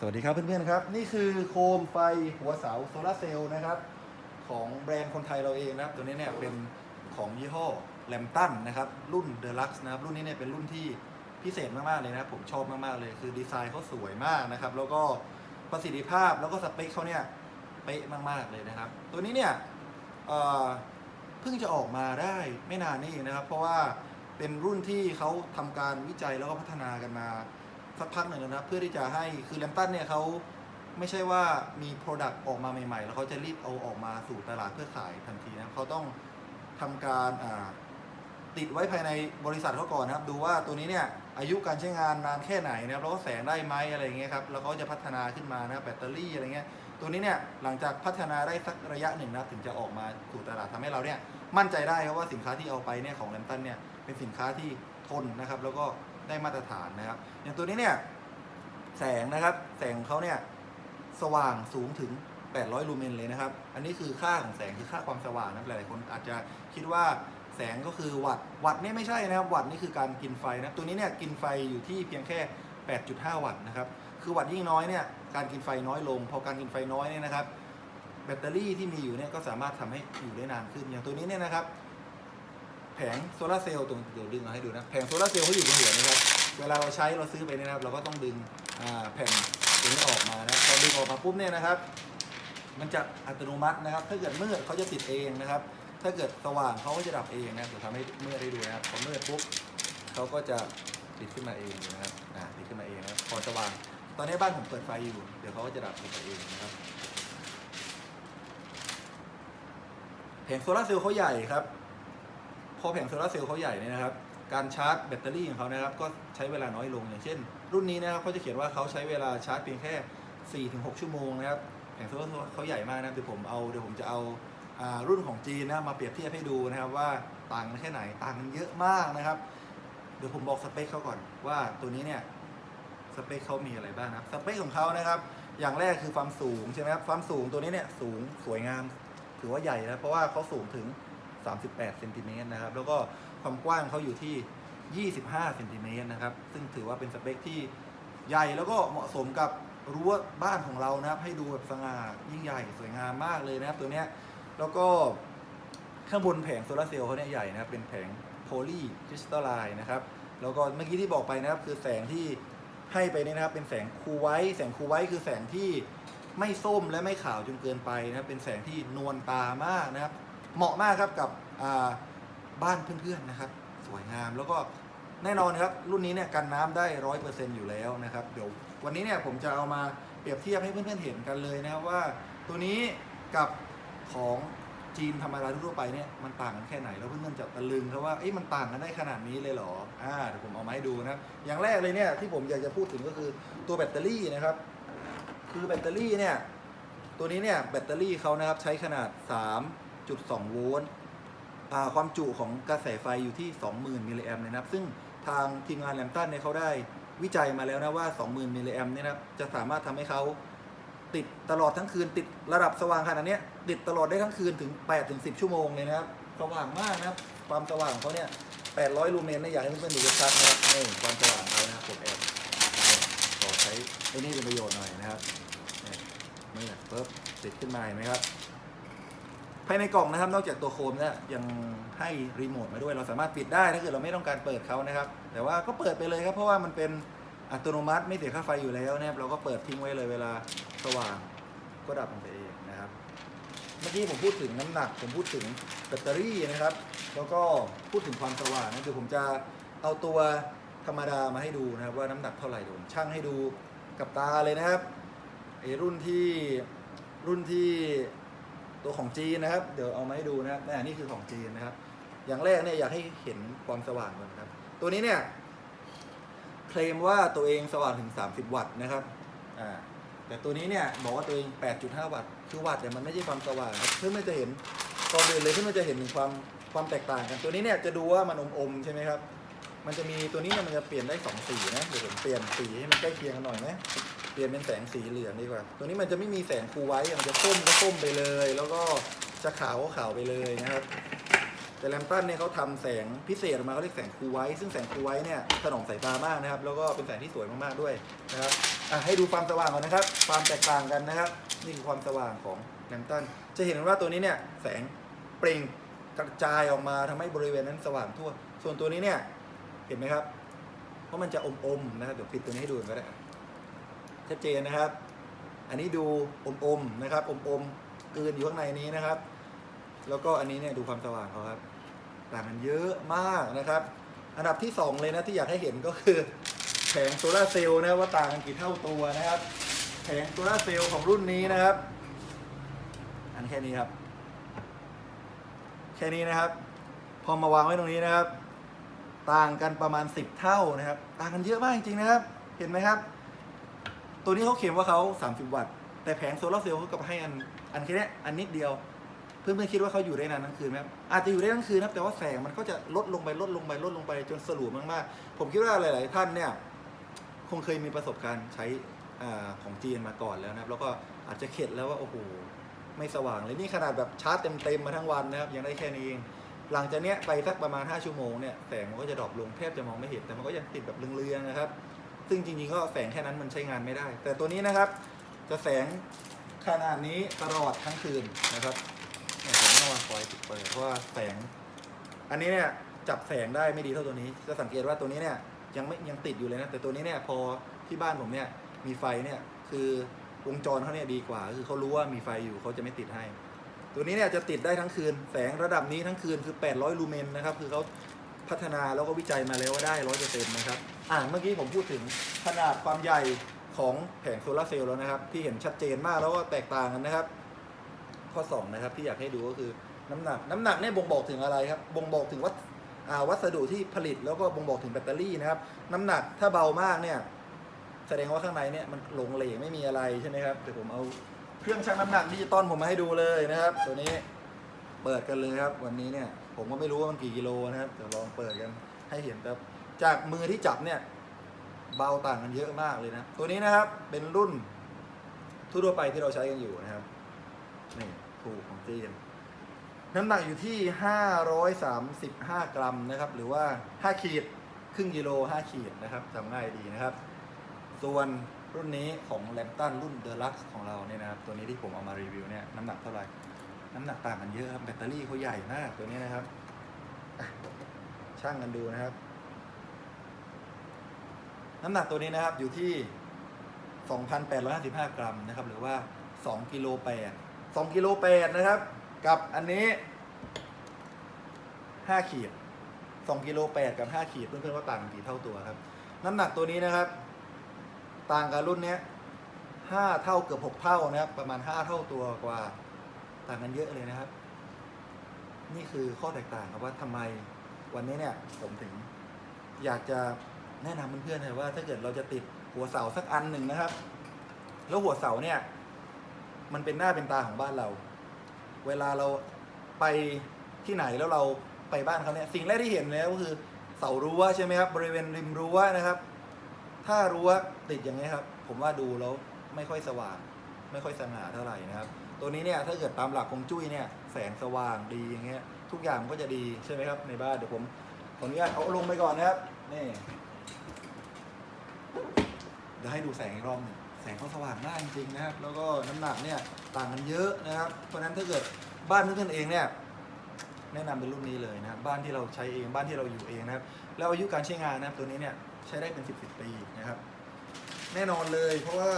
สวัสดีครับเพื่อนๆครับ นี่คือโคมไฟหัวเสาโซลาร์เซลล์นะครับ ของแบรนด์คนไทยเราเองนะครับ ตัวนี้เนี่ยเป็นของยี่ห้อแลมตันนะครับ รุ่นเดลักซ์นะครับ รุ่นนี้เนี่ยเป็นรุ่นที่พิเศษมากๆเลยนะครับ ผมชอบมากๆเลย คือดีไซน์เขาสวยมากนะครับ แล้วก็ประสิทธิภาพแล้วก็สเปคเขาเนี่ยเป๊ะมากๆเลยนะครับ ตัวนี้เนี่ยเพิ่งจะออกมาได้ไม่นานนี่นะครับ เพราะว่าเป็นรุ่นที่เขาทำการวิจัยแล้วก็พัฒนากันมา สักพักหนึ่งแล้วนะเพื่อที่จะให้คือแลมตันเนี่ยเขาไม่ใช่ว่ามีโปรดักต์ออกมาใหม่ ๆ แล้วเขาจะรีบเอาออกมาสู่ตลาดเพื่อขายทันทีนะเขาต้องทำการติดไว้ภายในบริษัทเขาก่อนนะครับ ดูว่าตัวนี้เนี่ยอายุการใช้งานนานแค่ไหนนะครับแล้วก็แสงได้ไหมอะไรเงี้ยครับแล้วเขาจะพัฒนาขึ้นมานะแบตเตอรี่อะไรเงี้ยตัวนี้เนี่ยหลังจากพัฒนาได้สักระยะหนึ่งนะถึงจะออกมาสู่ตลาดทำให้เราเนี่ยมั่นใจได้ครับว่าสินค้าที่เอาไปเนี่ยของแลมตันเนี่ยเป็นสินค้าที่ทนนะครับแล้วก็ ได้มาตรฐานนะครับ อย่างตัวนี้เนี่ยแสงนะครับ แสงเขาเนี่ยสว่างสูงถึง 800 ลูเมนเลยนะครับ อันนี้คือค่าของแสงคือค่าความสว่างนะหลายๆคนอาจจะคิดว่าแสงก็คือวัตต์วัตต์นี่ไม่ใช่นะครับวัตต์นี่คือการกินไฟนะตัวนี้เนี่ยกินไฟอยู่ที่เพียงแค่ 8.5 วัตต์นะครับคือวัตต์ยิ่งน้อยเนี่ยการกินไฟน้อยลง พอการกินไฟน้อยเนี่ยนะครับ แบตเตอรี่ที่มีอยู่เนี่ยก็สามารถทำให้อยู่ได้นานขึ้นอย่างตัวนี้เนี่ยนะครับ แผงโซลาร์เซลล์ตรงเดี๋ยวดึงมาให้ดูนะแผงโซลาร์เซลล์เขาอยู่บนหัวนะครับเวลาเราใช้เราซื้อไปเนี่ยนะครับ เราก็ต้องดึงแผ่นตัวนี้ออกมานะพอดึงออกมาปุ๊บเนี่ยนะครับ มันจะอัตโนมัตินะครับ ถ้าเกิดมืดเขาจะติดเองนะครับ ถ้าเกิดสว่างเขาก็จะดับเองนะเดี๋ยวทำให้มืดได้ดูนะครับพอมืดปุ๊บเขาก็จะติดขึ้นมาเองนะครับอ่าติดขึ้นมาเองนะพอสว่าง ตอนนี้บ้านผมเปิดไฟอยู่ เดี๋ยวเขาก็จะดับเองเองนะครับแผงโซลาร์เซลล์เขาใหญ่ครับ พอแผงโซลาร์เซลล์เขาใหญ่เนี่ยนะครับ การชาร์จแบตเตอรี่ของเขานะครับ ก็ใช้เวลาน้อยลงอย่างเช่น รุ่นนี้นะครับเขาจะเขียนว่าเขาใช้เวลาชาร์จเพียงแค่ 4-6 ชั่วโมงนะครับแผงโซลาร์เซลล์เขาใหญ่มากนะครับเดี๋ยวผมเอาเดี๋ยวผมจะเอาอารุ่นของจีนนะมาเปรียบเทียบให้ดูนะครับว่าต่างกันแค่ไหนต่างกันเยอะมากนะครับ เดี๋ยวผมบอกสเปคเขาก่อนว่าตัวนี้เนี่ยสเปคเขามีอะไรบ้างนะครับสเปคของเขานะครับ อย่างแรกคือความสูงใช่ไหมครับความสูงตัวนี้เนี่ยสูงสวยงามถือว่าใหญ่นะเพราะว่าเขาสูงถึง 38เซนติเมตรนะครับ แล้วก็ความกว้างเขาอยู่ที่ 25เซนติเมตรนะครับ ซึ่งถือว่าเป็นสเปคที่ใหญ่แล้วก็เหมาะสมกับรั้วบ้านของเรานะครับ ให้ดูแบบสง่ายิ่งใหญ่สวยงามมากเลยนะครับ ตัวเนี้ย แล้วก็ข้างบนแผงโซลาร์เซลล์เขาเนี่ยใหญ่นะครับ เป็นแผงโพลีคริสตัลไลน์นะครับ แล้วก็เมื่อกี้ที่บอกไปนะครับ คือแสงที่ให้ไปเนี่ยนะครับ เป็นแสงคูไว้ แสงคูไว้คือแสงที่ไม่ส้มและไม่ขาวจนเกินไปนะครับ เป็นแสงที่นวลตามากนะครับ เหมาะมากครับกับบ้านเพื่อนๆนะครับ สวยงามแล้วก็แน่นอนครับรุ่นนี้เนี่ยกันน้ำได้ร้อยเปอร์เซ็นต์อยู่แล้วนะครับเดี๋ยววันนี้เนี่ยผมจะเอามาเปรียบเทียบให้เพื่อนๆเห็นกันเลยนะครับว่า ตัวนี้กับของจีนธรรมดาทั่วไปเนี่ยมันต่างกันแค่ไหนแล้วเพื่อนๆจะตะลึงครับว่าเอ้ยมันต่างกันได้ขนาดนี้เลยเหรออ่าเดี๋ยวผมเอามาให้ดูนะครับอย่างแรกเลยเนี่ยที่ผมอยากจะพูดถึงก็คือตัวแบตเตอรี่นะครับ คือแบตเตอรี่เนี่ยตัวนี้เนี่ยแบตเตอรี่เขานะครับใช้ขนาด 3.2โวลต์ความจุของกระแสไฟอยู่ที่ 20,000 มิลลิแอมป์นะครับ ซึ่งทางทีมงานแลมตันเนี่ยเขาได้วิจัยมาแล้วนะว่า 20,000 มิลลิแอมป์เนี่ยนะครับจะสามารถทำให้เขาติดตลอดทั้งคืนติดระดับสว่างขนาดนี้ติดตลอดได้ทั้งคืนถึง 8-10 ชั่วโมงเลยนะครับสว่างมากนะครับ ความสว่างเขาเนี่ย 800 ลูเมนนี่ยอยากให้เพื่อนๆดูชัดนะครับนี่ความสว่างเขานะครับผมแอบขอใช้ไอ้นี่เป็นประโยชน์หน่อยนะครับนี่ปุ๊บติดขึ้นมาเห็นไหมครับ ภายในกล่องนะครับ นอกจากตัวโคมเนี่ยยังให้รีโมทมาด้วย เราสามารถปิดได้ถ้าเกิดเราไม่ต้องการเปิดเขานะครับ แต่ว่าก็เปิดไปเลยครับ เพราะว่ามันเป็นอัตโนมัติไม่เสียค่าไฟอยู่แล้วนะครับ เราก็เปิดทิ้งไว้เลยเวลาสว่างก็ดับมันไปเองนะครับ เมื่อกี้ผมพูดถึงน้ำหนัก ผมพูดถึงแบตเตอรี่นะครับ แล้วก็พูดถึงความสว่างนะเดี๋ยวผมจะเอาตัวธรรมดามาให้ดูนะครับ ว่าน้ำหนักเท่าไหร่เดี๋ยวผมชั่งให้ดูกับตาเลยนะครับไอรุ่นที่รุ่นที่ ตัวของจีนนะครับ เดี๋ยวเอามาให้ดูนะครับนี่คือของจีนนะครับ อย่างแรกเนี่ยอยากให้เห็นความสว่างก่อนนะครับ ตัวนี้เนี่ยเคลมว่าตัวเองสว่างถึง 30 วัตต์นะครับอ่าแต่ตัวนี้เนี่ยบอกว่าตัวเอง 8.5 วัตต์ คือวัตต์แต่มันไม่ใช่ความสว่างครับเพื่อนจะเห็นก่อนอื่นเลยเพื่อนจะเห็นถึงความความแตกต่างกัน ตัวนี้เนี่ยจะดูว่ามันอมๆใช่ไหมครับ มันจะมีตัวนี้เนี่ยมันจะเปลี่ยนได้สองสีนะ เดี๋ยวผมเปลี่ยนสีให้มันใกล้เคียงกันหน่อยไหม เปลี่ยนเป็นแสงสีเหลืองดีกว่า ตัวนี้มันจะไม่มีแสงคูไว้มันจะส้มก็ส้มไปเลย แล้วก็จะขาวก็ขาวไปเลยนะครับ แต่แลมตันเนี่ยเขาทำแสงพิเศษออกมาเขาเรียกแสงคูไวท์ซึ่งแสงคูไวท์เนี่ยถนอมสายตามากนะครับ แล้วก็เป็นแสงที่สวยมากๆด้วยนะครับอะให้ดูความสว่างก่อนนะครับ ความแตกต่างกันนะครับ นี่คือความสว่างของแลมตัน จะเห็นว่าตัวนี้เนี่ยแสงเปล่งกระจายออกมาทำให้บริเวณนั้นสว่างทั่ว ส่วนตัวนี้เนี่ยเห็นไหมครับ เพราะมันจะอมๆนะครับเดี๋ยวปิดตัวนี้ให้ดูก็ได้ ชัดเจนนะครับ อันนี้ดูอมๆนะครับ อมๆกลืนอยู่ข้างในนี้นะครับ แล้วก็อันนี้เนี่ยดูความสว่างเขาครับต่างกันเยอะมากนะครับ อันดับที่ 2 เลยนะที่อยากให้เห็นก็คือแผงโซลาเซลล์นะว่าต่างกันกี่เท่าตัวนะครับ แผงโซลาเซลล์ของรุ่นนี้นะครับ อันแค่นี้ครับ แค่นี้นะครับ พอมาวางไว้ตรงนี้นะครับ ต่างกันประมาณ 10 เท่านะครับ ต่างกันเยอะมากจริงๆนะครับ เห็นไหมครับ ตัวนี้เขาเขียนว่าเขา 30 วัตต์ แต่แผงโซลาร์เซลล์เขากับให้อันอันแค่เนี้ยอันนิดเดียว เพื่อนๆคิดว่าเขาอยู่ได้นานทั้งคืนไหมอาจจะอยู่ได้ทั้งคืนนะครับแต่ว่าแสงมันก็จะลดลงไปลดลงไปลดลงไปจนสลัวมากๆ ผมคิดว่าหลาย ๆ ท่านเนี่ยคงเคยมีประสบการณ์ใช้อาของจีนมาก่อนแล้วนะครับ แล้วก็อาจจะเข็ดแล้วว่าโอ้โหไม่สว่างเลยนี่ขนาดแบบชาร์จเต็มๆมาทั้งวันนะครับยังได้แค่นี้เองหลังจากเนี้ยไปสักประมาณ 5 ชั่วโมงเนี่ยแสงมันก็จะดรอปลงแทบจะมองไม่เห็นแต่มันก็ยังติดแบบเรืองๆนะครับ ซึ่งจริงๆก็แสงแค่นั้นมันใช้งานไม่ได้ แต่ตัวนี้นะครับ จะแสงขนาดนี้ตลอดทั้งคืนนะครับผมต้องมาคอยปิดเปิดเพราะว่าแสง อันนี้เนี่ยจับแสงได้ไม่ดีเท่าตัวนี้ จะสังเกตว่าตัวนี้เนี่ยยังไม่ยังติดอยู่เลยนะแต่ตัวนี้เนี่ยพอที่บ้านผมเนี่ยมีไฟเนี่ยคือวงจรเขาเนี่ยดีกว่า คือเขารู้ว่ามีไฟอยู่เขาจะไม่ติดให้ ตัวนี้เนี่ยจะติดได้ทั้งคืน แสงระดับนี้ทั้งคืนคือ 800 ลูเมนนะครับ คือเขาพัฒนาแล้วก็วิจัยมาแล้วว่าได้100%นะครับ อ่าเมื่อกี้ผมพูดถึงขนาดความใหญ่ของแผงโซลาร์เซลล์แล้วนะครับ ที่เห็นชัดเจนมากแล้วก็แตกต่างกันนะครับ ข้อ2นะครับที่อยากให้ดูก็คือน้ำหนัก น้ำหนักเนี่ยบ่งบอกถึงอะไรครับ บ่งบอกถึงวัสวัสดุที่ผลิตแล้วก็บ่งบอกถึงแบตเตอรี่นะครับ น้ำหนักถ้าเบามากเนี่ย แสดงว่าข้างในเนี่ยมันหลงเหลวไม่มีอะไรใช่ไหมครับเดี๋ยวผมเอาเครื่องชั่งน้ำหนักดิจิตอลผมมาให้ดูเลยนะครับ ตัวนี้เปิดกันเลยครับ วันนี้เนี่ย ผมก็ไม่รู้ว่ามันกี่กิโลนะครับเดี๋ยวลองเปิดกันให้เห็นครับ จากมือที่จับเนี่ย เบาต่างกันเยอะมากเลยนะ ตัวนี้นะครับเป็นรุ่นทั่วไปที่เราใช้กันอยู่นะครับนี่ถูกของจีนน้ำหนักอยู่ที่ 535 กรัมนะครับ หรือว่า 5 ขีดครึ่งกิโล 5 ขีดนะครับจำง่ายดีนะครับ ส่วนรุ่นนี้ของแลมตันรุ่นเดลักซ์ของเราเนี่ยนะครับ ตัวนี้ที่ผมเอามารีวิวเนี่ยน้ำหนักเท่าไหร่ น้ำหนักต่างกันเยอะครับ แบตเตอรี่เขาใหญ่มากตัวนี้นะครับช่างกันดูนะครับ น้ำหนักตัวนี้นะครับอยู่ที่ 2,855 กรัมนะครับ หรือว่า 2กิโล8 2กิโล8นะครับ กับอันนี้ 5 ขีด 2กิโล8กับ 5 ขีดเพื่อนๆว่าต่างกันกี่เท่าตัวครับ น้ำหนักตัวนี้นะครับ ต่างกับรุ่นเนี้ย5เท่าเกือบ6เท่านะครับ ประมาณ 5 เท่าตัวกว่าต่างกันเยอะเลยนะครับ นี่คือข้อแตกต่างครับว่าทำไมวันนี้เนี่ยผมถึงอยากจะ แนะนำเพื่อนๆเลยว่าถ้าเกิดเราจะติดหัวเสาสักอันหนึ่งนะครับ แล้วหัวเสาเนี่ย มันเป็นหน้าเป็นตาของบ้านเรา เวลาเราไปที่ไหนแล้วเราไปบ้านเขาเนี่ยสิ่งแรกที่เห็นแล้วก็คือเสารั้วใช่ไหมครับ บริเวณริมรั้วนะครับ ถ้ารั้วติดอย่างนี้ครับ ผมว่าดูแล้วไม่ค่อยสว่าง ไม่ค่อยสง่าเท่าไหร่นะครับ ตัวนี้เนี่ยถ้าเกิดตามหลักของจุ้ยเนี่ยแสงสว่างดีอย่างเงี้ยทุกอย่างมันก็จะดีใช่ไหมครับในบ้านเดี๋ยวผมขออนุญาตเอาลงไปก่อนนะครับนี่ เดี๋ยวให้ดูแสงอีกรอบหนึ่งแสงเขาสว่างมากจริงนะครับ แล้วก็น้ำหนักเนี่ยต่างกันเยอะนะครับ เพราะฉะนั้นถ้าเกิดบ้านเพื่อนเองเนี่ยแนะนำเป็นรุ่นนี้เลยนะครับบ้านที่เราใช้เองบ้านที่เราอยู่เองนะครับ แล้วอายุการใช้งานนะครับตัวนี้เนี่ยใช้ได้เป็น 10บปีนะครับ แน่นอนเลยเพราะว่า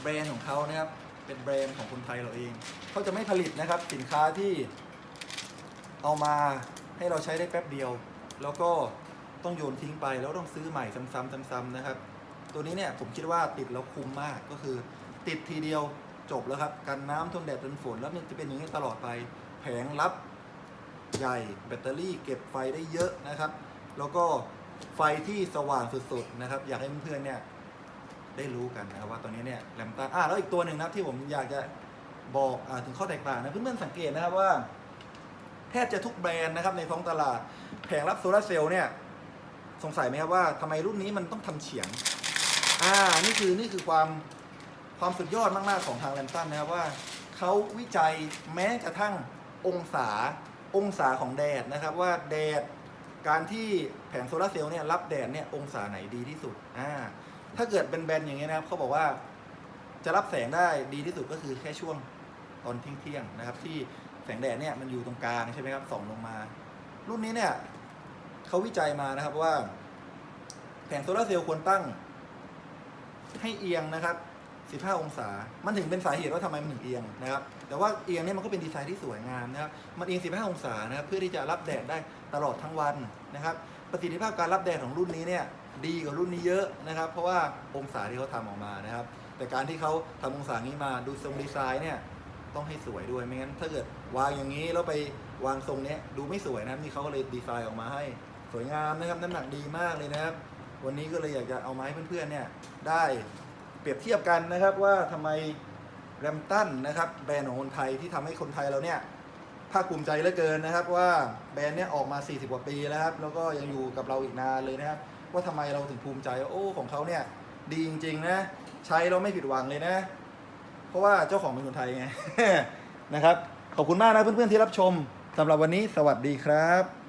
แบรนด์ของเขานะครับเป็นแบรนด์ของคนไทยเราเองเขาจะไม่ผลิตนะครับสินค้าที่เอามาให้เราใช้ได้แป๊บเดียว แล้วก็ต้องโยนทิ้งไปแล้วต้องซื้อใหม่ซ้ำๆซ้ำๆนะครับ ตัวนี้เนี่ยผมคิดว่าติดแล้วคุ้มมากก็คือ ติดทีเดียวจบแล้วครับกันน้ำทนแดดทนฝนแล้วมันจะเป็นอย่างนี้ตลอดไปแผงรับใหญ่แบตเตอรี่เก็บไฟได้เยอะนะครับ แล้วก็ไฟที่สว่างสุดๆนะครับ อยากให้เพื่อนๆเนี่ยได้รู้กันนะว่าตัวนี้เนี่ยแลมตันอ่าแล้วอีกตัวหนึ่งนะครับที่ผมอยากจะบอกอถึงข้อแตกต่างนะเพื่อนๆสังเกตนะครับว่า แทบจะทุกแบรนด์นะครับในท้องตลาด แผงรับโซลาเซลล์เนี่ยสงสัยไหมครับว่าทำไมรุ่นนี้มันต้องทำเฉียง อ่านี่คือนี่คือความความสุดยอดมาก ๆ ของทางแลมตันนะครับว่าเขาวิจัยแม้กระทั่งองศาองศาของแดดนะครับว่าแดดการที่แผงโซลาร์เซลล์เนี่ยรับแดดเนี่ยองศาไหนดีที่สุดอ่าถ้าเกิดเป็นแบนอย่างเงี้ยนะครับเขาบอกว่าจะรับแสงได้ดีที่สุดก็คือแค่ช่วงตอนเที่ยงๆนะครับ ที่แสงแดดเนี่ยมันอยู่ตรงกลางใช่ไหมครับส่องลงมา รุ่นนี้เนี่ยเขาวิจัยมานะครับว่า แผงโซลาร์เซลล์ควรตั้ง ให้เอียงนะครับ 15 องศา มันถึงเป็นสาเหตุว่าทำไมมันถึงเอียงนะครับ แต่ว่าเอียงเนี่ยมันก็เป็นดีไซน์ที่สวยงามนะครับ มันเอียง 15 องศานะครับ เพื่อที่จะรับแดดได้ตลอดทั้งวันนะครับ ประสิทธิภาพการรับแดดของรุ่นนี้เนี่ยดีกว่ารุ่นนี้เยอะนะครับ เพราะว่าองศาที่เขาทำออกมานะครับ แต่การที่เขาทำองศานี้มาดูทรงดีไซน์เนี่ยต้องให้สวยด้วย ไม่งั้นถ้าเกิดวางอย่างนี้แล้วไปวางทรงเนี้ยดูไม่สวยนะนี่เขาก็เลยดีไซน์ออกมาให้สวยงามนะครับ น้ำหนักดีมากเลยนะครับ วันนี้ก็เลยอยากจะเอามาให้เพื่อนๆเนี่ยได้เปรียบเทียบกันนะครับว่าทำไมแรมตันนะครับแบรนด์ของคนไทยที่ทำให้คนไทยเราเนี่ยภาคภูมิใจเหลือเกินนะครับ ว่าแบรนด์เนี่ยออกมา 40 กว่าปีแล้วครับแล้วก็ยังอยู่กับเราอีกนานเลยนะครับ ว่าทำไมเราถึงภูมิใจโอ้ของเขาเนี่ยดีจริงๆนะใช้เราไม่ผิดหวังเลยนะ เพราะว่าเจ้าของเป็นคนไทยไงนะครับ ขอบคุณมากนะเพื่อนๆที่รับชมสำหรับวันนี้สวัสดีครับ